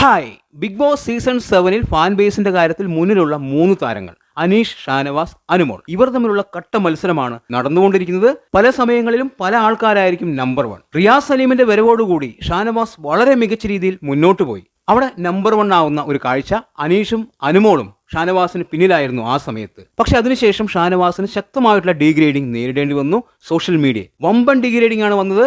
Hi big Boss season സെവനിൽ fan ബേസിന്റെ കാര്യത്തിൽ മുന്നിലുള്ള മൂന്ന് താരങ്ങൾ അനീഷ് ഷാനവാസ് അനുമോൾ. ഇവർ തമ്മിലുള്ള കട്ട മത്സരമാണ് നടന്നുകൊണ്ടിരിക്കുന്നത്. പല സമയങ്ങളിലും പല ആൾക്കാരായിരിക്കും നമ്പർ വൺ റിയാസ് സലീമിന്റെ വരവോടുകൂടി ഷാനവാസ് വളരെ മികച്ച രീതിയിൽ മുന്നോട്ട് പോയി. അവിടെ നമ്പർ വൺ ആവുന്ന ഒരു കാഴ്ച അനീഷും അനുമോളും ഷാനവാസിന് പിന്നിലായിരുന്നു ആ സമയത്ത്. പക്ഷെ അതിനുശേഷം ഷാനവാസിന് ശക്തമായിട്ടുള്ള ഡീഗ്രേഡിംഗ് നേരിടേണ്ടി വന്നു സോഷ്യൽ മീഡിയ വമ്പൻ ഡീഗ്രേഡിംഗ് ആണ് വന്നത്.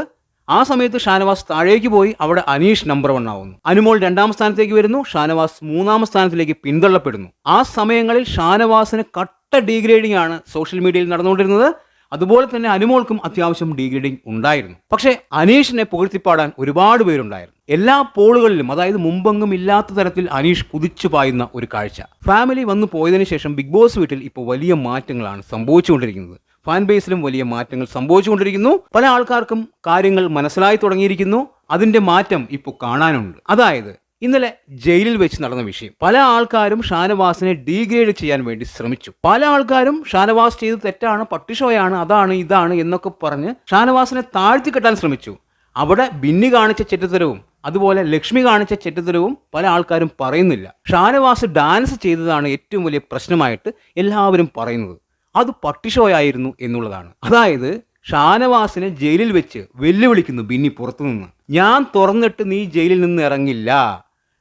ആ സമയത്ത് ഷാനവാസ് താഴേക്ക് പോയി അവിടെ അനീഷ് നമ്പർ വൺ ആവുന്നു. അനുമോൾ രണ്ടാം സ്ഥാനത്തേക്ക് വരുന്നു ഷാനവാസ് മൂന്നാം സ്ഥാനത്തിലേക്ക് പിന്തള്ളപ്പെടുന്നു. ആ സമയങ്ങളിൽ ഷാനവാസിന് കട്ട ഡീഗ്രേഡിംഗ് ആണ് സോഷ്യൽ മീഡിയയിൽ നടന്നുകൊണ്ടിരുന്നത്. അതുപോലെ തന്നെ അനുമോൾക്കും അത്യാവശ്യം ഡീഗ്രേഡിംഗ് ഉണ്ടായിരുന്നു. പക്ഷേ അനീഷിനെ പുകഴ്ത്തിപ്പാടാൻ ഒരുപാട് പേരുണ്ടായിരുന്നു. എല്ലാ പോളുകളിലും അതായത് മുമ്പെങ്ങും ഇല്ലാത്ത തരത്തിൽ അനീഷ് കുതിച്ചു പായുന്ന ഒരു കാഴ്ച. ഫാമിലി വന്നു പോയതിനു ശേഷം ബിഗ് ബോസ് വീട്ടിൽ ഇപ്പോൾ വലിയ മാറ്റങ്ങളാണ് സംഭവിച്ചുകൊണ്ടിരിക്കുന്നത്. ഫാൻ ബേസിലും വലിയ മാറ്റങ്ങൾ സംഭവിച്ചുകൊണ്ടിരിക്കുന്നു. പല ആൾക്കാർക്കും കാര്യങ്ങൾ മനസ്സിലായി തുടങ്ങിയിരിക്കുന്നു. അതിന്റെ മാറ്റം ഇപ്പോൾ കാണാനുണ്ട്. അതായത് ഇന്നലെ ജയിലിൽ വെച്ച് നടന്ന വിഷയം. പല ആൾക്കാരും ഷാനവാസിനെ ഡീഗ്രേഡ് ചെയ്യാൻ വേണ്ടി ശ്രമിച്ചു. പല ആൾക്കാരും ഷാനവാസ് ചെയ്ത് തെറ്റാണ് പട്ടിഷോയാണ് അതാണ് ഇതാണ് എന്നൊക്കെ പറഞ്ഞ് ഷാനവാസിനെ താഴ്ത്തി കെട്ടാൻ ശ്രമിച്ചു. അവിടെ ബിന്നി കാണിച്ച ചെറ്റത്തരവും അതുപോലെ ലക്ഷ്മി കാണിച്ച ചെറ്റത്തരവും പല ആൾക്കാരും പറയുന്നില്ല. ഷാനവാസ് ഡാൻസ് ചെയ്തതാണ് ഏറ്റവും വലിയ പ്രശ്നമായിട്ട് എല്ലാവരും പറയുന്നത്. അത് പട്ടിഷോയായിരുന്നു എന്നുള്ളതാണ്. അതായത് ഷാനവാസിനെ ജയിലിൽ വെച്ച് വെല്ലുവിളിക്കുന്നു ബിന്നി പുറത്തുനിന്ന് ഞാൻ തുറന്നിട്ട് നീ ജയിലിൽ നിന്ന് ഇറങ്ങില്ല.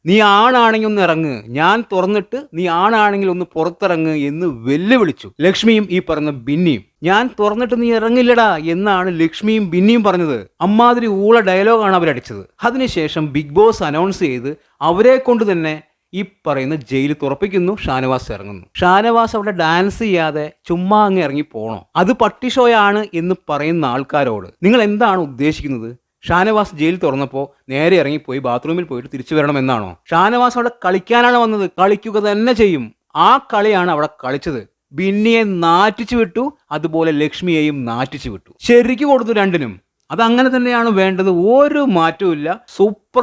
നീ ആണാണെങ്കിൽ ഒന്ന് ഇറങ്ങ്. ഞാൻ തുറന്നിട്ട് നീ ആണാണെങ്കിൽ ഒന്ന് പുറത്തിറങ്ങ് എന്ന് വെല്ലുവിളിച്ചു ലക്ഷ്മിയും ഈ പറഞ്ഞ ബിന്നിയും. ഞാൻ തുറന്നിട്ട് നീ ഇറങ്ങില്ലടാ എന്നാണ് ലക്ഷ്മിയും ബിന്നിയും പറഞ്ഞത്. അമ്മാതിരി ഊള ഡയലോഗാണ് അവരടിച്ചത്. അതിനുശേഷം ബിഗ് ബോസ് അനൗൺസ് ചെയ്ത് അവരെ കൊണ്ട് തന്നെ ഈ പറയുന്ന ജയിലിൽ തുറപ്പിക്കുന്നു ഷാനവാസ് ഇറങ്ങുന്നു. ഷാനവാസ് അവിടെ ഡാൻസ് ചെയ്യാതെ ചുമ്മാ അങ്ങ് ഇറങ്ങി പോണോ? അത് പട്ടിഷോയാണ് എന്ന് പറയുന്ന ആൾക്കാരോട് നിങ്ങൾ എന്താണ് ഉദ്ദേശിക്കുന്നത്? ഷാനവാസ് ജയിൽ തുറന്നപ്പോൾ നേരെ ഇറങ്ങിപ്പോയി ബാത്റൂമിൽ പോയിട്ട് തിരിച്ചു വരണമെന്നാണോ? ഷാനവാസ് അവിടെ കളിക്കാനാണ് വന്നത്. കളിക്കുക തന്നെ ചെയ്യും. ആ കളിയാണ് അവിടെ കളിച്ചത്. ബിന്നിയെ നാറ്റിച്ചു വിട്ടു അതുപോലെ ലക്ഷ്മിയെയും നാറ്റിച്ചു വിട്ടു. ശരിക്ക് കൊടുത്തു രണ്ടിനും. അത് അങ്ങനെ തന്നെയാണ് വേണ്ടത്. ഒരു മാറ്റവും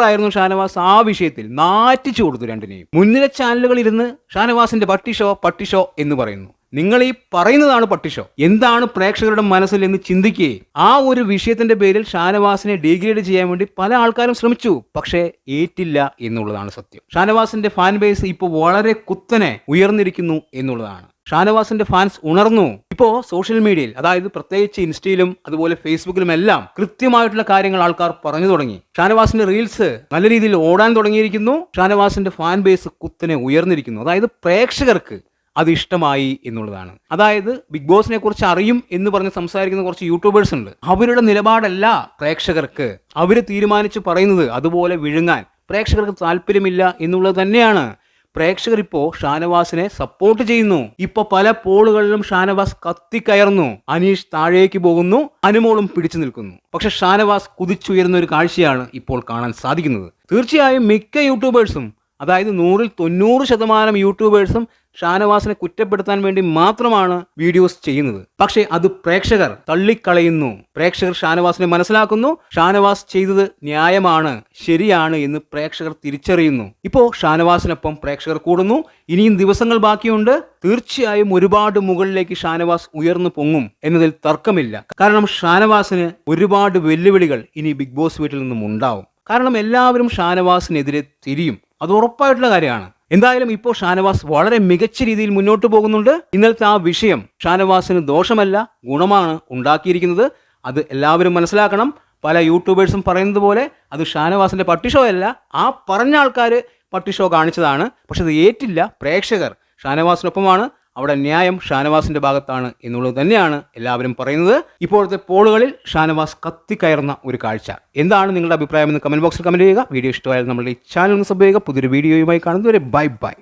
ആയിരുന്നു ഷാനവാസ് ആ വിഷയത്തിൽ. നാറ്റിച്ചു കൊടുത്തു രണ്ടിനെയും. മുൻനിര ചാനലുകൾ ഇരുന്ന് ഷാനവാസിന്റെ പട്ടിഷോ പട്ടിഷോ എന്ന് പറയുന്നു. നിങ്ങൾ ഈ പറയുന്നതാണ് പട്ടിഷോ എന്താണ് പ്രേക്ഷകരുടെ മനസ്സിൽ എന്ന് ചിന്തിക്കുകയെ ആ ഒരു വിഷയത്തിന്റെ പേരിൽ ഷാനവാസിനെ ഡീഗ്രേഡ് ചെയ്യാൻ വേണ്ടി പല ആൾക്കാരും ശ്രമിച്ചു. പക്ഷേ ഏറ്റില്ല എന്നുള്ളതാണ് സത്യം. ഷാനവാസിന്റെ ഫാൻ ബേസ് ഇപ്പോൾ വളരെ കുത്തനെ ഉയർന്നിരിക്കുന്നു എന്നുള്ളതാണ്. ഷാനവാസിന്റെ ഫാൻസ് ഉണർന്നു. ഇപ്പോ സോഷ്യൽ മീഡിയയിൽ അതായത് പ്രത്യേകിച്ച് ഇൻസ്റ്റയിലും അതുപോലെ ഫേസ്ബുക്കിലും എല്ലാം കൃത്യമായിട്ടുള്ള കാര്യങ്ങൾ ആൾക്കാർ പറഞ്ഞു തുടങ്ങി. ഷാനവാസിന്റെ റീൽസ് നല്ല രീതിയിൽ ഓടാൻ തുടങ്ങിയിരിക്കുന്നു. ഷാനവാസിന്റെ ഫാൻ ബേസ് കുത്തിനെ ഉയർന്നിരിക്കുന്നു. അതായത് പ്രേക്ഷകർക്ക് അത് ഇഷ്ടമായി എന്നുള്ളതാണ്. അതായത് ബിഗ് ബോസിനെ കുറിച്ച് അറിയും എന്ന് പറഞ്ഞ് സംസാരിക്കുന്ന കുറച്ച് യൂട്യൂബേഴ്സ് ഉണ്ട്. അവരുടെ നിലപാടല്ല പ്രേക്ഷകർക്ക്. അവർ തീരുമാനിച്ച് പറയുന്നത് അതുപോലെ വിഴുങ്ങാൻ. പ്രേക്ഷകർക്ക് താല്പര്യമില്ല എന്നുള്ളത് തന്നെയാണ്. പ്രേക്ഷകർ ഇപ്പോൾ ഷാനവാസിനെ സപ്പോർട്ട് ചെയ്യുന്നു. ഇപ്പൊ പല പോളുകളിലും ഷാനവാസ് കത്തിക്കയറുന്നു. അനീഷ് താഴേക്ക് പോകുന്നു. അനുമോളും പിടിച്ചു നിൽക്കുന്നു. പക്ഷെ ഷാനവാസ് കുതിച്ചുയരുന്ന ഒരു കാഴ്ചയാണ് ഇപ്പോൾ കാണാൻ സാധിക്കുന്നത്. തീർച്ചയായും മിക്ക യൂട്യൂബേഴ്സും അതായത് നൂറിൽ തൊണ്ണൂറ് ശതമാനം യൂട്യൂബേഴ്സും ഷാനവാസിനെ കുറ്റപ്പെടുത്താൻ വേണ്ടി മാത്രമാണ് വീഡിയോസ് ചെയ്യുന്നത്. പക്ഷേ അത് പ്രേക്ഷകർ തള്ളിക്കളയുന്നു. പ്രേക്ഷകർ ഷാനവാസിനെ മനസ്സിലാക്കുന്നു. ഷാനവാസ് ചെയ്തത് ന്യായമാണ് ശരിയാണ് എന്ന് പ്രേക്ഷകർ തിരിച്ചറിയുന്നു. ഇപ്പോൾ ഷാനവാസിനൊപ്പം പ്രേക്ഷകർ കൂടുന്നു. ഇനിയും ദിവസങ്ങൾ ബാക്കിയുണ്ട്. തീർച്ചയായും ഒരുപാട് മുകളിലേക്ക് ഷാനവാസ് ഉയർന്നു പൊങ്ങും എന്നതിൽ തർക്കമില്ല. കാരണം ഷാനവാസിന് ഒരുപാട് വെല്ലുവിളികൾ ഇനി ബിഗ് ബോസ് വീട്ടിൽ നിന്നും ഉണ്ടാവും. കാരണം എല്ലാവരും ഷാനവാസിനെതിരെ തിരിയും. അത് ഉറപ്പായിട്ടുള്ള കാര്യമാണ്. എന്തായാലും ഇപ്പോൾ ഷാനവാസ് വളരെ മികച്ച രീതിയിൽ മുന്നോട്ട് പോകുന്നുണ്ട്. ഇന്നലത്തെ ആ വിഷയം ഷാനവാസിന് ദോഷമല്ല ഗുണമാണ് ഉണ്ടാക്കിയിരിക്കുന്നത്. അത് എല്ലാവരും മനസ്സിലാക്കണം. പല യൂട്യൂബേഴ്സും പറയുന്നത് പോലെ അത് ഷാനവാസിന്റെ പട്ടിഷോ അല്ല ആ പറഞ്ഞ ആൾക്കാർ പട്ടിഷോ കാണിച്ചതാണ്. പക്ഷെ അത് ഏറ്റില്ല. പ്രേക്ഷകർ ഷാനവാസിനൊപ്പമാണ്. അവിടെ ന്യായം ഷാനവാസിന്റെ ഭാഗത്താണ് എന്നുള്ളത് തന്നെയാണ് എല്ലാവരും പറയുന്നത്. ഇപ്പോഴത്തെ പോളുകളിൽ ഷാനവാസ് കത്തിക്കയറുന്ന ഒരു കാഴ്ച. എന്താണ് നിങ്ങളുടെ അഭിപ്രായം എന്ന് കമന്റ് ബോക്സിൽ കമന്റ് ചെയ്യുക. വീഡിയോ ഇഷ്ടമായാൽ നമ്മുടെ ഈ ചാനൽ സബ് ചെയ്യുക. പുതിയൊരു വീഡിയോയുമായി കാണുന്നവരെ ബൈ ബൈ.